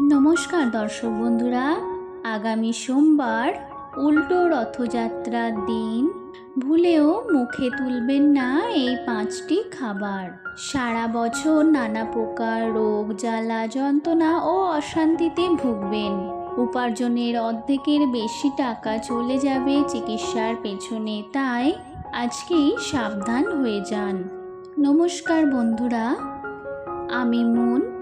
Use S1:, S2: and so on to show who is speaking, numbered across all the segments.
S1: নমস্কার দর্শক বন্ধুরা, আগামী সোমবার উল্টো রথযাত্রার দিন। ভুলেও মুখে তুলবেন না এই পাঁচটি খাবার। সারা বছর নানা প্রকার রোগ, জ্বালা, যন্ত্রণা ও অশান্তিতে ভুগবেন। উপার্জনের অর্ধেকের বেশি টাকা চলে যাবে চিকিৎসার পেছনে, তাই আজকেই সাবধান হয়ে যান। নমস্কার বন্ধুরা, আমি মুন।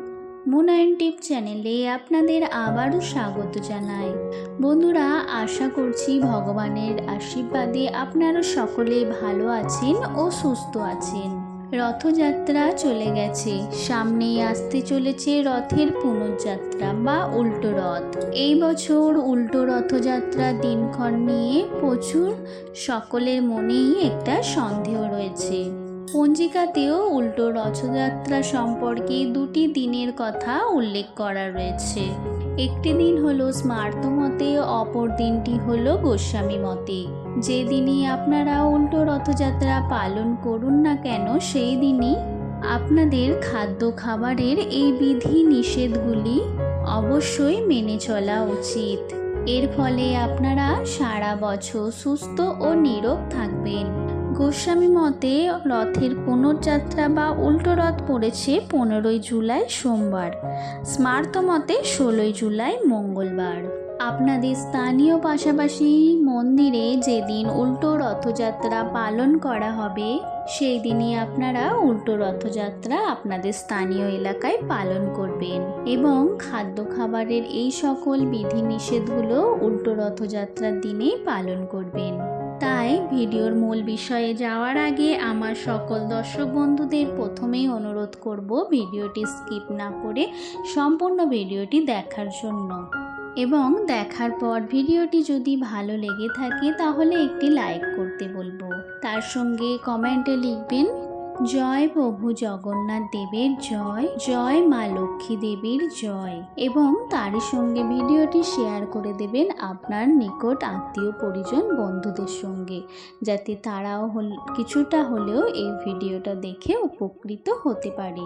S1: মুন টিপ চ্যানেলে আপনাদের আবারও স্বাগত জানাই। বন্ধুরা, আশা করছি ভগবানের আশীর্বাদে আপনারা সকলে ভালো আছেন ও সুস্থ আছেন। রথযাত্রা চলে গেছে। সামনেই আসতে চলেছে রথের পুনর্যাত্রা বা উল্টো রথ। এই বছর উল্টো রথযাত্রা দিনক্ষণ নিয়ে প্রচুর সকলের মনেই একটা সন্দেহ রয়েছে। পঞ্জিকাতেও উল্টো রথযাত্রা সম্পর্কে দুটি দিনের কথা উল্লেখ করা রয়েছে। একটি দিন হলো স্মার্ত মতে, অপর দিনটি হলো গোস্বামী মতে। যে দিনই আপনারা উল্টো রথযাত্রা পালন করুন না কেন, সেই দিনই আপনাদের খাদ্য খাবারের এই বিধি নিষেধগুলি অবশ্যই মেনে চলা উচিত। এর ফলে আপনারা সারা বছর সুস্থ ও নীরোগ থাকবেন। গোস্বামী মতে রথের পুনর্যাত্রা বা উল্টো রথ পড়েছে পনেরোই জুলাই সোমবার। স্মার্ত মতে ষোলোই জুলাই মঙ্গলবার। আপনাদের স্থানীয় পাশাপাশি মন্দিরে যেদিন উল্টো রথযাত্রা পালন করা হবে, সেই দিনই আপনারা উল্টো রথযাত্রা আপনাদের স্থানীয় এলাকায় পালন করবেন এবং খাদ্য খাবারের এই সকল বিধিনিষেধগুলো উল্টো রথযাত্রার দিনেই পালন করবেন। তাই ভিডিওর মূল বিষয়ে যাওয়ার আগে আমার সকল দর্শক বন্ধুদের প্রথমেই অনুরোধ করব ভিডিওটি স্কিপ না করে সম্পূর্ণ ভিডিওটি দেখার জন্য। এবং দেখার পর ভিডিওটি যদি ভালো লেগে থাকে তাহলে একটি লাইক করতে বলব। তার সঙ্গে কমেন্টে লিখবেন জয় প্রভু জগন্নাথ দেবের জয় জয় মা লক্ষ্মী দেবীর জয়। এবং তারই সঙ্গে ভিডিওটি শেয়ার করে দেবেন আপনার নিকট আত্মীয় পরিজন বন্ধুদের সঙ্গে, যাতে তারাও কিছুটা হলেও এই ভিডিওটা দেখে উপকৃত হতে পারে।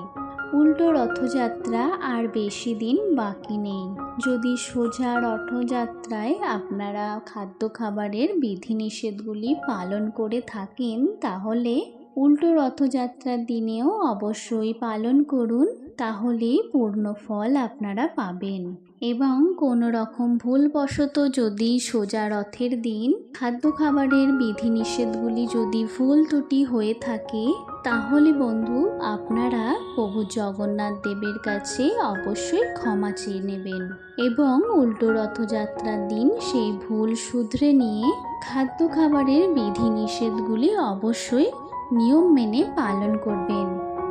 S1: উল্টো রথযাত্রা আর বেশি দিন বাকি নেই। যদি সোজা রথযাত্রায় আপনারা খাদ্য খাবারের বিধিনিষেধগুলি পালন করে থাকেন, তাহলে উল্টো রথযাত্রার দিনেও অবশ্যই পালন করুন, তাহলেই পূর্ণ ফল আপনারা পাবেন। এবং কোনো রকম ভুলবশত যদি সোজা রথের দিন খাদ্য খাবারের বিধিনিষেধগুলি যদি ভুল ত্রুটি হয়ে থাকে, তাহলে বন্ধু, আপনারা প্রভু জগন্নাথ দেবের কাছে অবশ্যই ক্ষমা চেয়ে নেবেন। এবং উল্টো রথযাত্রার দিন সেই ভুল শুধরে নিয়ে খাদ্য খাবারের বিধিনিষেধগুলি অবশ্যই নিয়ম মেনে পালন করবেন।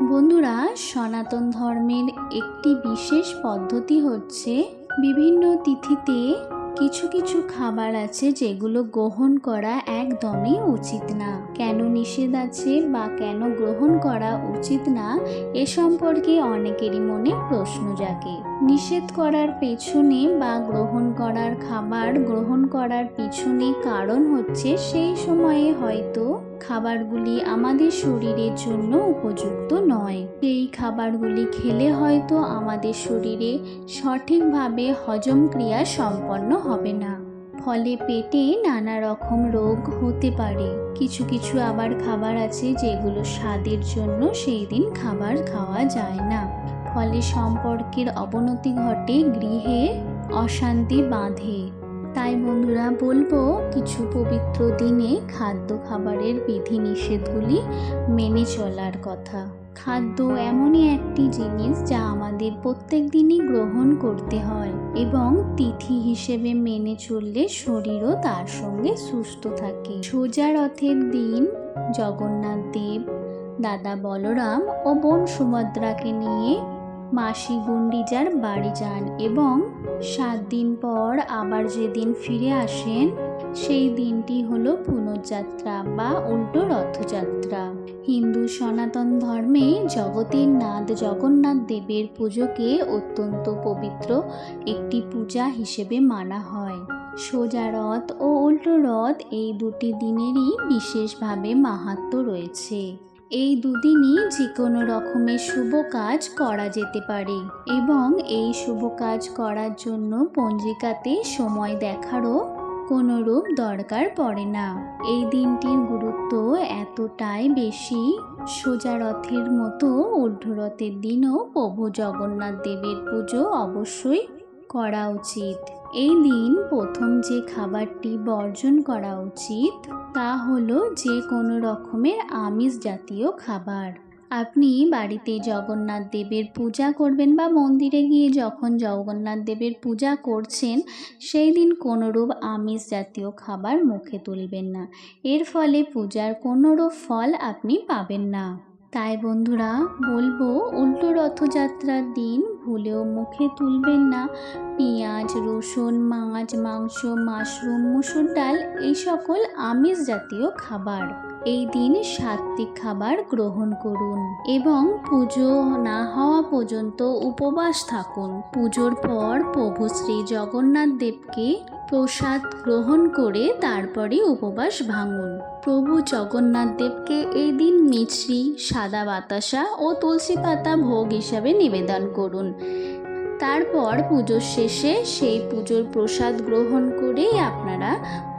S1: বন্ধুরা, সনাতন ধর্মের একটি বিশেষ পদ্ধতি হচ্ছে বিভিন্ন তিথিতে কিছু কিছু খাবার আছে যেগুলো গ্রহণ করা একদমই উচিত না। কেন নিষেধ আছে বা কেন গ্রহণ করা উচিত না, এ সম্পর্কে অনেকেরই মনে প্রশ্ন জাগে। নিষেধ করার পেছনে বা গ্রহণ করার খাবার গ্রহণ করার পিছনে কারণ হচ্ছে সেই সময়ে হয়তো খাবারগুলি আমাদের শরীরের জন্য উপযুক্ত নয়। সেই খাবারগুলি খেলে হয়তো আমাদের শরীরে সঠিকভাবে হজম ক্রিয়া সম্পন্ন হবে না। ফলে পেটে নানা রকম রোগ হতে পারে। কিছু কিছু আবার খাবার আছে যেগুলো স্বাদের জন্য সেই দিন খাবার খাওয়া যায় না। ফলে সম্পর্কের অবনতি ঘটে, গৃহে অশান্তি বাঁধে। তাই বন্ধুরা বলব, কিছু পবিত্র দিনে খাদ্য খাবারের বিধিনিষেধগুলি মেনে চলার কথা। খাদ্য এমনই একটি জিনিস যা আমাদের প্রত্যেক দিনই গ্রহণ করতে হয় এবং তিথি হিসেবে মেনে চললে শরীরও তার সঙ্গে সুস্থ থাকে। সোজা রথের দিন জগন্নাথ দেব, দাদা বলরাম ও বোন সুভদ্রাকে নিয়ে মাসি গুন্ডিজার বাড়ি যান এবং সাত দিন পর আবার যেদিন ফিরে আসেন, সেই দিনটি হলো পুনর্যাত্রা বা উল্টো রথযাত্রা। হিন্দু সনাতন ধর্মে জগতের নাথ জগন্নাথ দেবের পুজোকে অত্যন্ত পবিত্র একটি পূজা হিসেবে মানা হয়। সোজা রথ ও উল্টো রথ এই দুটি দিনেরই বিশেষভাবে মাহাত্ম্য রয়েছে। এই দুদিনই যে কোনো রকমের শুভ কাজ করা যেতে পারে এবং এই শুভ কাজ করার জন্য পঞ্জিকাতে সময় দেখারও কোনো রূপ দরকার পড়ে না। এই দিনটির গুরুত্ব এতটাই বেশি সোজা রথের মতো ঊর্ধ্বরথের দিনও প্রভু জগন্নাথ দেবের পুজো অবশ্যই করা উচিত। এই দিন প্রথম যে খাবারটি বর্জন করা উচিত, তা হলো যে কোনো রকমের আমিষ জাতীয় খাবার। আপনি বাড়িতে জগন্নাথ দেবের পূজা করবেন বা মন্দিরে গিয়ে যখন জগন্নাথ দেবের পূজা করছেন, সেই দিন কোনোরূপ আমিষ জাতীয় খাবার মুখে তুলবেন না। এর ফলে পূজার কোনোরূপ ফল আপনি পাবেন না। তাই বন্ধুরা বলব উল্টো রথযাত্রার দিন ভুলেও মুখে তুলবেন না। পেঁয়াজ, রসুন, মাছ, মাংস, মাশরুম, মুসুর ডাল এই সকল আমিষ জাতীয় খাবার। এই দিন সাত্বিক খাবার গ্রহণ করুন এবং পুজো না হওয়া পর্যন্ত উপবাস থাকুন। পুজোর পর প্রভু শ্রী জগন্নাথ দেবকে প্রসাদ গ্রহণ করে তারপরে উপবাস ভাঙুন। প্রভু জগন্নাথ দেবকে এই দিন মিছরি, সাদা বাতাসা ও তুলসী পাতা ভোগ হিসাবে নিবেদন করুন। তারপর পুজোর শেষে সেই পুজোর প্রসাদ গ্রহণ করেই আপনারা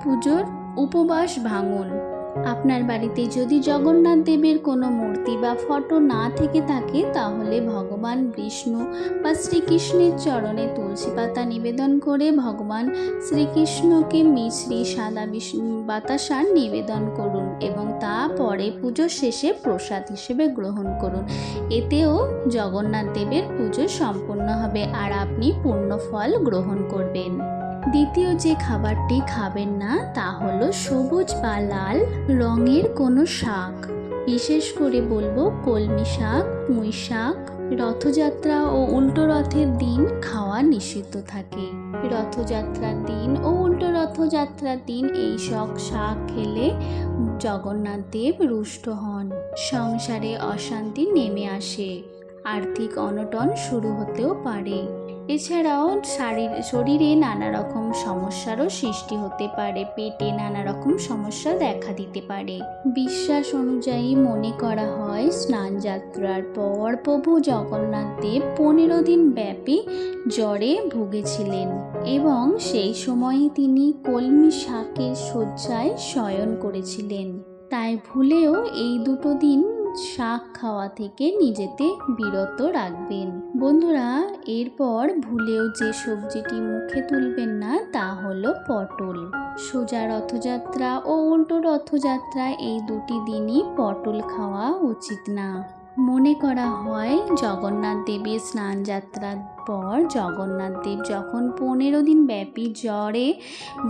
S1: পুজোর উপবাস ভাঙুন। আপনার বাড়িতে যদি জগন্নাথ দেবের কোনো মূর্তি বা ফটো না থেকে থাকে, তাহলে ভগবান বিষ্ণু বা শ্রীকৃষ্ণের চরণে তুলসী পাতা নিবেদন করে ভগবান শ্রীকৃষ্ণকে মিশ্রি সাদা বিষ্ণু বাতাসার নিবেদন করুন এবং তা পরে পুজোর শেষে প্রসাদ হিসেবে গ্রহণ করুন। এতেও জগন্নাথ দেবের পুজো সম্পূর্ণ হবে আর আপনি পূর্ণ ফল গ্রহণ করবেন। দ্বিতীয় যে খাবারটি খাবেন না, তা হলো সবুজ বা লাল রঙের কোনো শাক। বিশেষ করে বলব কলমি শাক, পুঁই শাক, রথযাত্রা ও উল্টো রথের দিন খাওয়া নিষিদ্ধ থাকে। রথযাত্রার দিন ও উল্টো রথযাত্রার দিন এই সব শাক খেলে জগন্নাথ দেব রুষ্ট হন। সংসারে অশান্তি নেমে আসে। আর্থিক অনটন শুরু হতেও পারে। এছাড়াও শারীর, শরীরে নানা রকম সমস্যারও সৃষ্টি হতে পারে, পেটে নানা রকম সমস্যা দেখা দিতে পারে। বিশ্বাস অনুযায়ী মনে করা হয়, স্নান যাত্রার পর প্রভু জগন্নাথ দেব পনেরো দিন ব্যাপী জ্বরে ভুগেছিলেন এবং সেই সময়ে তিনি কলমি শাকের শয্যায় শয়ন করেছিলেন। তাই ভুলেও এই দুটো দিন শাক খাওয়া থেকে নিজেতে বিরত রাখবেন। বন্ধুরা, এরপর ভুলেও যে সবজিটি মুখে তুলবেন না, তা হলো পটল। সোজা রথযাত্রা ও উল্টো রথযাত্রা এই দুটি দিনই পটল খাওয়া উচিত না। মনে করা হয় জগন্নাথ দেবের স্নান যাত্রার পর জগন্নাথ দেব যখন পনেরো দিন ব্যাপী জ্বরে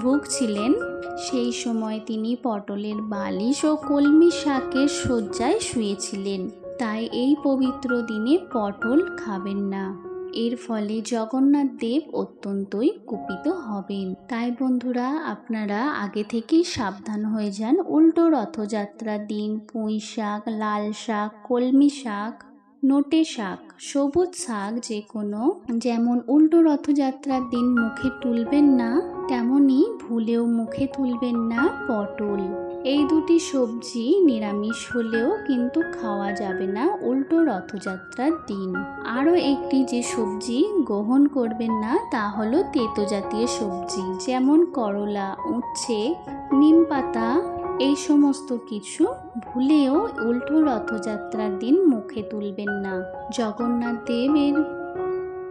S1: ভুগছিলেন, সেই সময় তিনি পটলের বালিশ ও কলমি শাকের শয্যায় শুয়েছিলেন। তাই এই পবিত্র দিনে পটল খাবেন না। এর ফলে জগন্নাথ দেব অত্যন্তই কুপিত হবেন। তাই বন্ধুরা, আপনারা আগে থেকেই সাবধান হয়ে যান উল্টো রথযাত্রার দিন, পুঁই শাক, লাল শাক, কলমি শাক, নোটে শাক, সবুজ শাক যে কোনো। যেমন উল্টো রথযাত্রার দিন মুখে তুলবেন না, তেমনি ভুলেও মুখে তুলবেন না পটল। এই দুটি সবজি নিরামিষ হলেও কিন্তু খাওয়া যাবে না উল্টো রথযাত্রার দিন। আরও একটি যে সবজি গ্রহণ করবেন না তা হলো তেতো জাতীয় সবজি, যেমন করলা, উচ্ছে, নিম পাতা, এই সমস্ত কিছু ভুলেও উল্টো রথযাত্রার দিন মুখে তুলবেন না। জগন্নাথ দেবের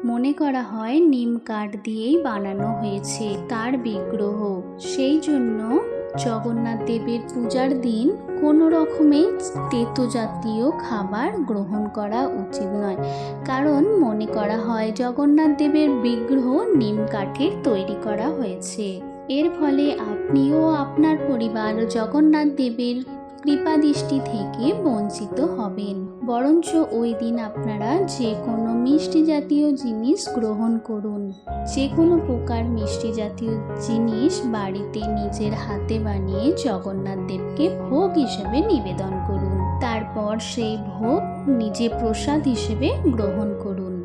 S1: মনে করা হয়, নিম কাঠ দিয়েই বানানো হয়েছে তার বিগ্রহ। সেই জন্য জগন্নাথ দেবের পূজার দিন কোনো রকমের তেতো জাতীয় খাবার গ্রহণ করা উচিত নয়। কারণ মনে করা হয় জগন্নাথ দেবের বিগ্রহ নিম কাঠের তৈরি করা হয়েছে। এর ফলে আপনিও আপনার পরিবার জগন্নাথ দেবের কৃপা দৃষ্টি থেকে বঞ্চিত হবেন। বরঞ্চ ওই দিন আপনারা যে কোনো মিষ্টি জাতীয় জিনিস গ্রহণ করুন। যে কোনো প্রকার মিষ্টি জাতীয় জিনিস বাড়িতে নিজের হাতে বানিয়ে জগন্নাথ দেবকে ভোগ হিসেবে নিবেদন করুন। তারপর সেই ভোগ নিজে প্রসাদ হিসেবে গ্রহণ করুন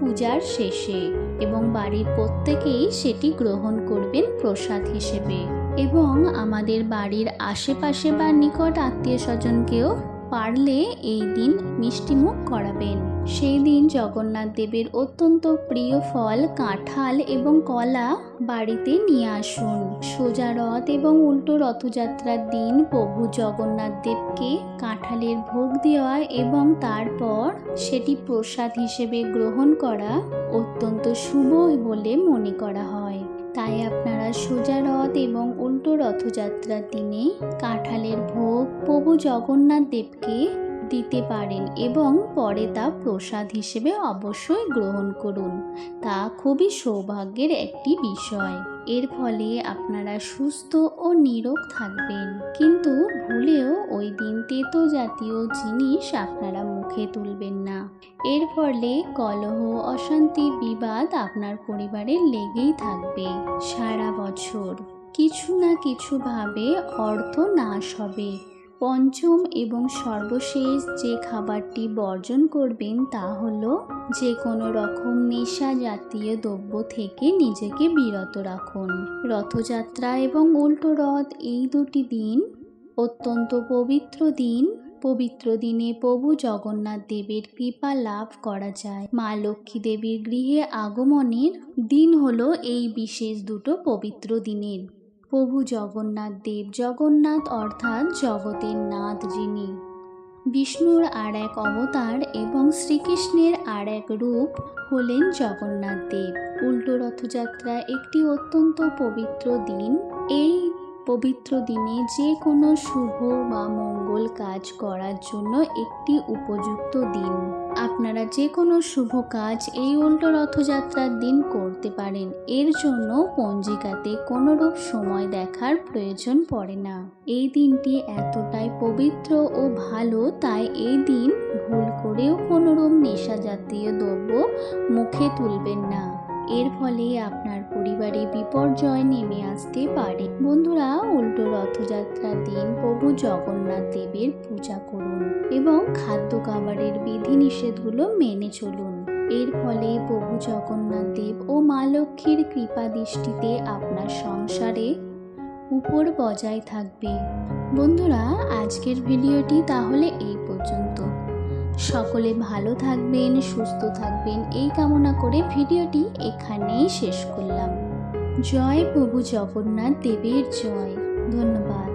S1: পূজার শেষে এবং বাড়ির প্রত্যেকেই সেটি গ্রহণ করবেন প্রসাদ হিসেবে। এবং আমাদের বাড়ির আশেপাশে বা নিকট আত্মীয় স্বজনকেও পারলে এই দিন মিষ্টিমুখ করাবেন। সেই দিন জগন্নাথ দেবের অত্যন্ত প্রিয় ফল, কাঁঠাল এবং কলা বাড়িতে নিয়ে আসুন। সোজা রথ এবং উল্টো রথযাত্রার দিন প্রভু জগন্নাথ দেবকে কাঁঠালের ভোগ দেওয়া এবং তারপর সেটি প্রসাদ হিসেবে গ্রহণ করা অত্যন্ত শুভ বলে মনে করা হয়। তাই আপনারা সোজা রথ এবং উল্টো রথযাত্রার দিনে কাঁঠালের ভোগ প্রভু জগন্নাথ দেবকে দিতে পারেন এবং পরে তা প্রসাদ হিসেবে অবশ্যই গ্রহণ করুন। তা খুবই সৌভাগ্যের একটি বিষয়। এর ফলে আপনারা সুস্থ ও নিরোগ থাকবেন। কিন্তু ভুলেও ওই দিন তেতো জাতীয় জিনিস আপনারা মুখে তুলবেন না। এর ফলে কলহ, অশান্তি, বিবাদ আপনার পরিবারে লেগেই থাকবে সারা বছর। কিছু না কিছুভাবে অর্থ নাশ হবে। পঞ্চম এবং সর্বশেষ যে খাবারটি বর্জন করবেন তা হলো যে কোনো রকম নেশা জাতীয় দ্রব্য থেকে নিজেকে বিরত রাখুন। রথযাত্রা এবং উল্টো রথ এই দুটি দিন অত্যন্ত পবিত্র দিন। পবিত্র দিনে প্রভু জগন্নাথ দেবের কৃপা লাভ করা যায়। মা লক্ষ্মী দেবীর গৃহে আগমনের দিন হলো এই বিশেষ দুটো পবিত্র দিনের। প্রভু জগন্নাথ দেব, জগন্নাথ অর্থাৎ জগতের নাথ যিনি। বিষ্ণুর আর এক অবতার এবং শ্রীকৃষ্ণের আর এক রূপ হলেন জগন্নাথ দেব। উল্টো রথযাত্রা একটি অত্যন্ত পবিত্র দিন। এই পবিত্র দিনে যে কোনো শুভ বা মঙ্গল কাজ করার জন্য একটি উপযুক্ত দিন। আপনারা যে কোনো শুভ কাজ এই উল্টো রথযাত্রার দিন করতে পারেন। এর জন্য পঞ্জিকাতে কোনোরূপ সময় দেখার প্রয়োজন পড়ে না। এই দিনটি এতটাই পবিত্র ও ভালো, তাই এই দিন ভুল করেও কোনোরূপ নেশা জাতীয় দ্রব্য মুখে তুলবেন না। এর ফলে আপনার পরিবারে বিপর্যয় নেমে আসতে পারে। বন্ধুরা, উল্টো রথযাত্রার দিন প্রভু জগন্নাথ দেবের পূজা করুন এবং খাদ্য খাবারের বিধিনিষেধগুলো মেনে চলুন। এর ফলে প্রভু জগন্নাথ দেব ও মা লক্ষ্মীর কৃপা দৃষ্টিতে আপনার সংসারে উপর বজায় থাকবে। বন্ধুরা, আজকের ভিডিওটি তাহলে এই পর্যন্ত। সকলে ভালো থাকবেন, সুস্থ থাকবেন। এই কামনা করে ভিডিওটি এখানেই শেষ করলাম। জয় প্রভু জগন্নাথ দেবের জয়। ধন্যবাদ।